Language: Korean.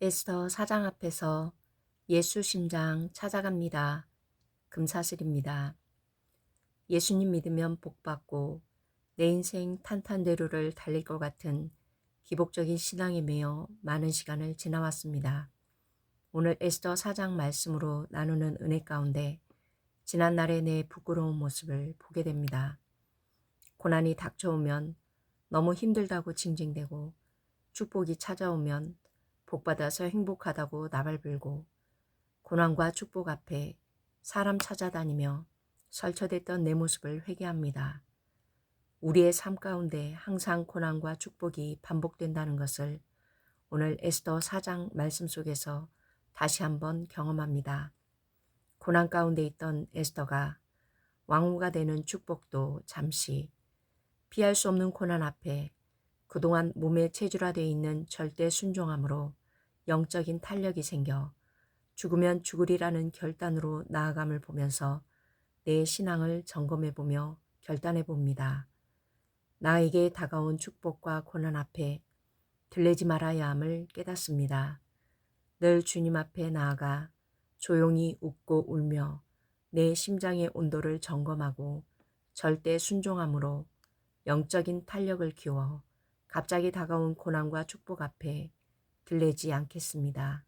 에스더 사장 앞에서 예수 심장 찾아갑니다. 금사슬입니다. 예수님 믿으면 복받고 내 인생 탄탄대로를 달릴 것 같은 기복적인 신앙에 매여 많은 시간을 지나왔습니다. 오늘 에스더 사장 말씀으로 나누는 은혜 가운데 지난날의 내 부끄러운 모습을 보게 됩니다. 고난이 닥쳐오면 너무 힘들다고 징징대고 축복이 찾아오면 복받아서 행복하다고 나발불고 고난과 축복 앞에 사람 찾아다니며 설쳐댔던 내 모습을 회개합니다. 우리의 삶 가운데 항상 고난과 축복이 반복된다는 것을 오늘 에스더 4장 말씀 속에서 다시 한번 경험합니다. 고난 가운데 있던 에스더가 왕후가 되는 축복도 잠시 피할 수 없는 고난 앞에 그동안 몸에 체질화되어 있는 절대 순종함으로 영적인 탄력이 생겨 죽으면 죽으리라는 결단으로 나아감을 보면서 내 신앙을 점검해 보며 결단해 봅니다. 나에게 다가온 축복과 고난 앞에 들레지 말아야 함을 깨닫습니다. 늘 주님 앞에 나아가 조용히 웃고 울며 내 심장의 온도를 점검하고 절대 순종함으로 영적인 탄력을 키워 갑자기 다가온 고난과 축복 앞에 들레지 않겠습니다.